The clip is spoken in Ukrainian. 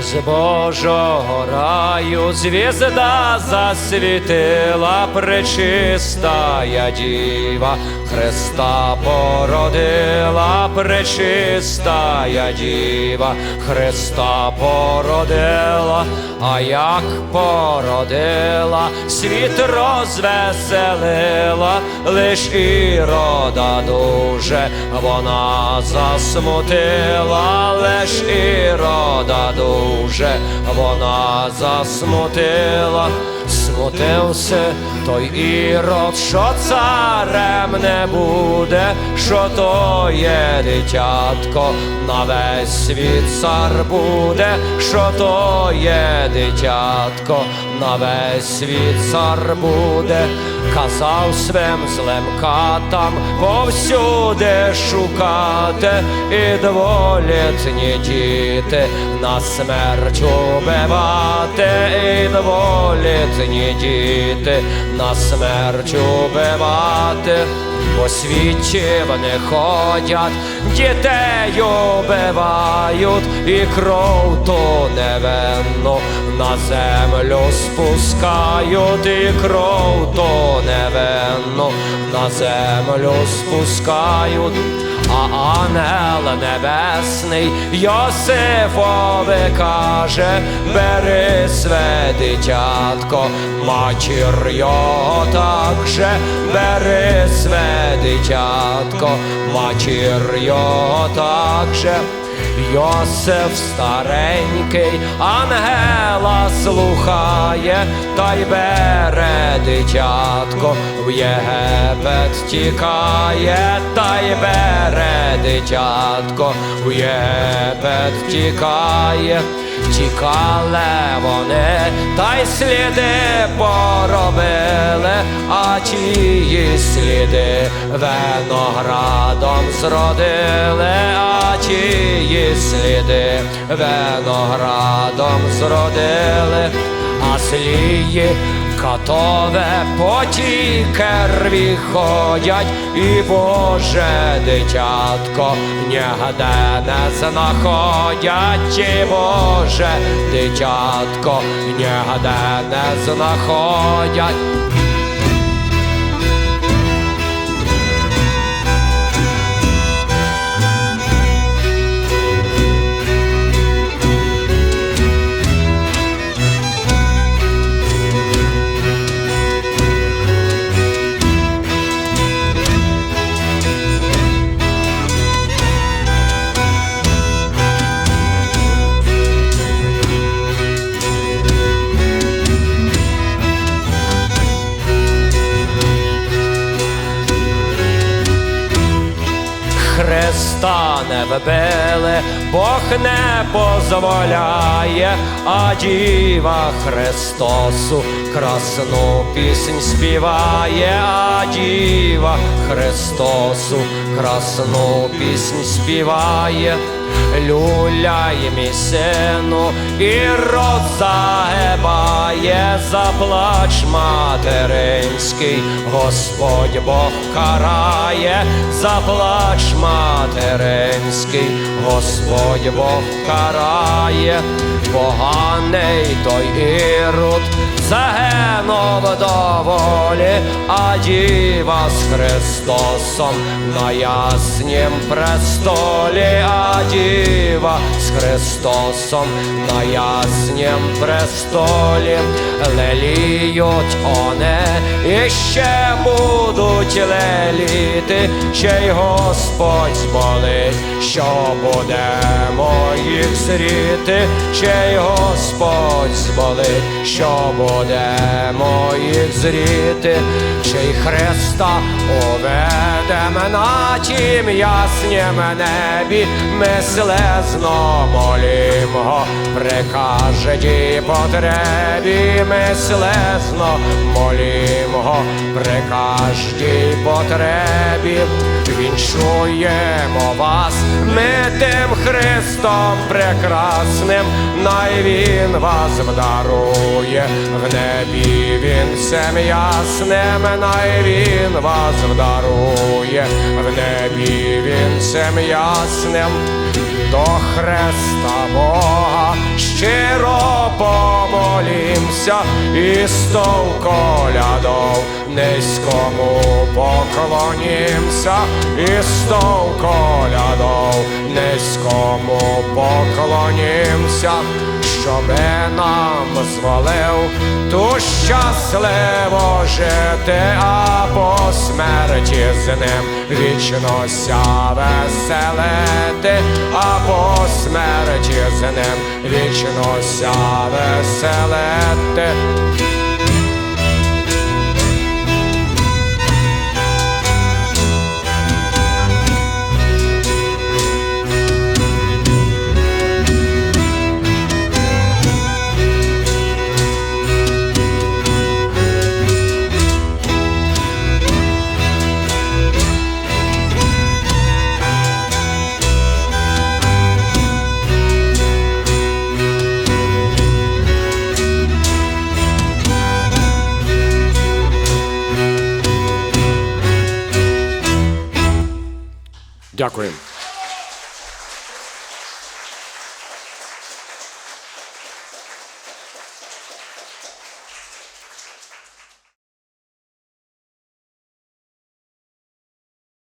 Із Божого раю звізда засвітила пречистая діва, Христа породила пречистая діва, Христа породила, а як породила, світ розвеселила, лиш ірода дуже вона засмутила, лиш ірода дуже вона засмутила, смутився той ірод, що царем не буде, що то є дитятко, на весь світ цар буде, що то є дитятко, на весь світ цар буде, казав своїм злим катам повсюди шукати і дволітні діти на смерть убивати, і дволітні діти на смерть убивати. По світі вони ходять, дітей убивають і кров ту невинну на землю спускають, і кров ту невинну на землю спускають. А ангел небесний Йосифові каже, бери све дитятко, матір його также, бери све дитятко, матір його также. Йосиф старенький, ангела слухає, та й бере дитятко, в Єгипет тікає, та й бере дитятко, в Єгипет тікає. Тікали вони, та й сліди поробили, а тії сліди виноградом зродили, а тії сліди виноградом зродили, а слії Катове по тій керві ходять, і Боже дитятко нігде не знаходять, і Боже дитятко нігде не знаходять. Не вбили, Бог не позволяє, а діва Христосу красну піснь співає, а діва Христосу красну піснь співає. Люляй мій сину, і рот загибає, заплач материнський, Господь Бог карає, заплач материнський, Господь Бог карає, поганий той ірод, загинув доволі, а діва з Христосом на яснім престолі, а діва з Христосом на яснім престолі, леліють оне і ще будуть леліти, ще й Господь зболить, що будемо їх зріти, ще й Господь зболить, що будемо їх зріти, ще й Христа уведем на тім яснім небі, ми слезно молимо, при кожній потребі, ми слезно молимо, при кожній потребі, вінчуємо вас, ми тим Христом прекрасним, най він вас вдарує, в небі вінцем ясним, най він вас вдарує, в небі вінцем ясним. До Хреста Бога щиро помолімся і стол колядов низькому поклонімся, і стол колядов низькому поклонімся, щоби нам звалив ту щасливо жити, а по смерті з ним вічно ся веселити, а по смерті з ним вічно ся веселити. Duckroom.